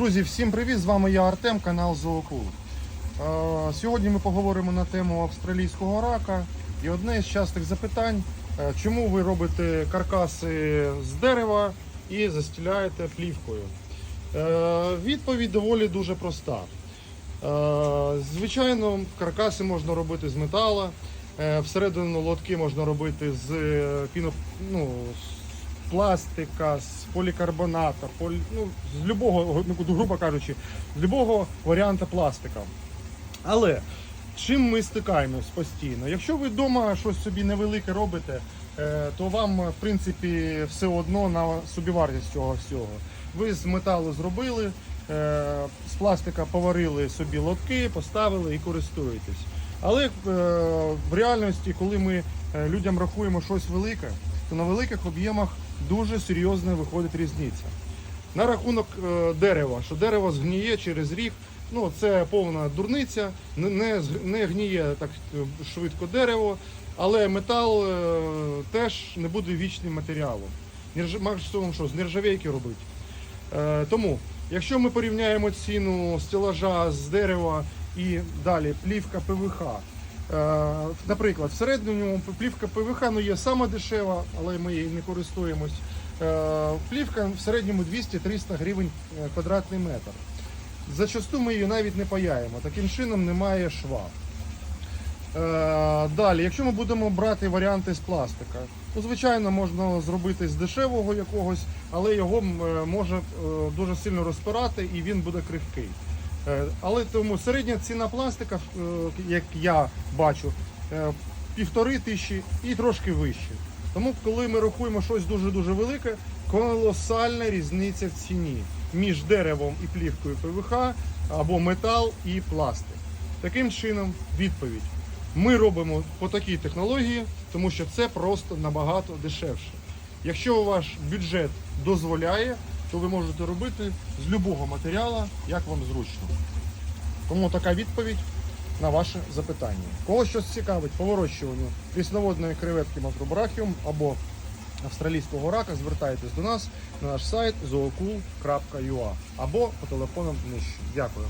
Друзі, всім привіт! З вами я Артем, канал Зоокул. Е, Сьогодні ми поговоримо на тему австралійського рака. І одне з частих запитань, е, чому ви робите каркаси з дерева і застіляєте плівкою? Е, Відповідь доволі дуже проста. Звичайно, каркаси можна робити з метала, всередину лотки можна робити з піно, ну, пластика, з полікарбоната, полі, ну, з любого, ну, грубо кажучи, з любого варіанту пластика. Але чим ми стикаємось постійно? Якщо ви вдома щось собі невелике робите, е, то вам, в принципі, все одно на собівартість цього всього. Ви з металу зробили, е, з пластика поварили собі лотки, поставили і користуєтесь. Але е, в реальності, коли ми людям рахуємо щось велике, то на великих об'ємах дуже серйозна виходить різниця. На рахунок е, дерева, що дерево згніє через рік, ну це повна дурниця, не, не, гніє так е, швидко дерево, але метал е, теж не буде вічним матеріалом. Максимум що, з нержавейки робити. Тому, якщо ми порівняємо ціну стелажа з дерева і далі плівка ПВХ. Наприклад, в середньому плівка ПВХ ну, є сама дешева, але ми її не користуємось. Е, Плівка в середньому 200-300 гривень е, квадратний метр. Зачасту ми її навіть не паяємо, таким чином немає шва. Е, Далі, якщо ми будемо брати варіанти з пластика, то звичайно можна зробити з дешевого якогось, але його може дуже сильно розпирати і він буде крихкий. Але тому середня ціна пластика, як я бачу, півтори тисячі і трошки вище. Тому, коли ми рахуємо щось дуже-дуже велике, колосальна різниця в ціні між деревом і плівкою ПВХ або метал і пластик. Таким чином, відповідь. Ми робимо по такій технології, тому що це просто набагато дешевше. Якщо ваш бюджет дозволяє, то ви можете робити з будь-якого матеріалу, як вам зручно. Тому така відповідь на ваше запитання. Кого щось цікавить по вирощуванню прісноводної креветки макробрахіум або австралійського рака, звертайтесь до нас на наш сайт zookul.ua або по телефонам нижче. Дякую.